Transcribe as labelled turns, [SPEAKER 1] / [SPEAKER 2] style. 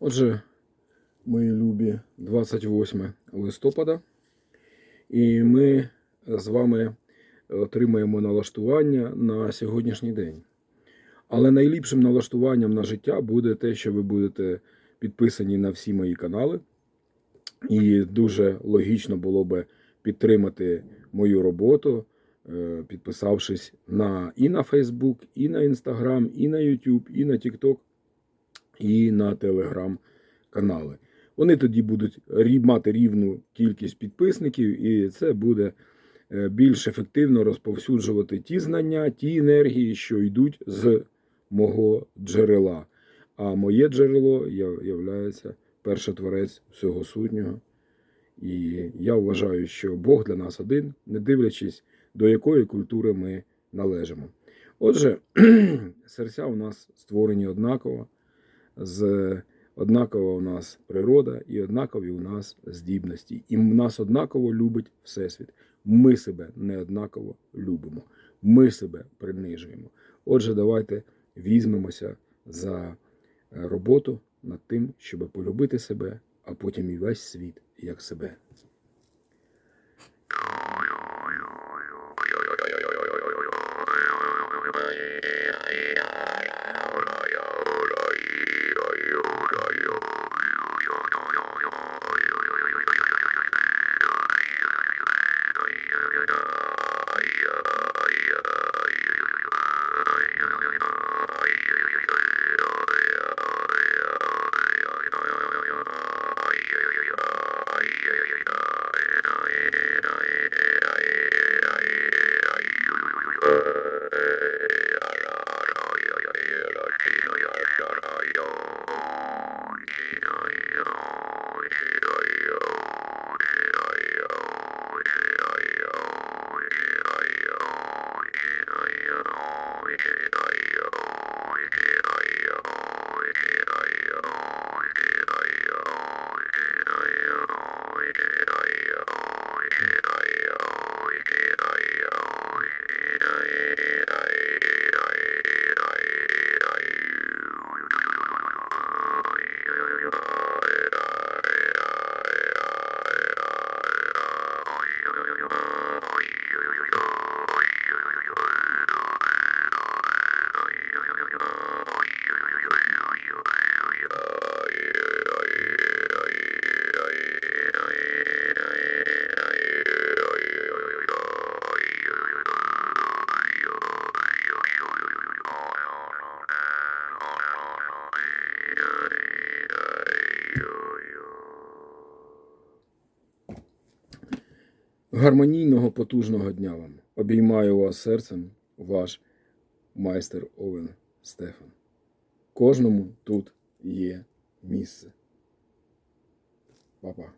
[SPEAKER 1] Отже, мої любі 28 листопада, і ми з вами отримаємо налаштування на сьогоднішній день. Але найліпшим налаштуванням на життя буде те, що ви будете підписані на всі мої канали. І дуже логічно було би підтримати мою роботу, е, підписавшись на і на Facebook, і на Instagram, і на YouTube, і на TikTok, і на Telegram канали. Вони тоді будуть мати рівну кількість підписників, і це буде е, більш ефективно розповсюджувати ті знання, ті енергії, що йдуть з мого джерела. А моє джерело являється першотворець всього сутнього. І я вважаю, що Бог для нас один, не дивлячись, до якої культури ми належимо. Отже, серця у нас створені однаково, з однакова у нас природа і однакові у нас здібності. І нас однаково любить Всесвіт. Ми себе неоднаково любимо. Ми себе принижуємо. Отже, давайте візьмемося за е, роботу над тим, щоб полюбити себе, а потім і весь світ як себе. Breaker. Гармонійного потужного дня вам. Обіймаю вас серцем, ваш майстер Овен Стефан. Кожному тут є місце. Па-па.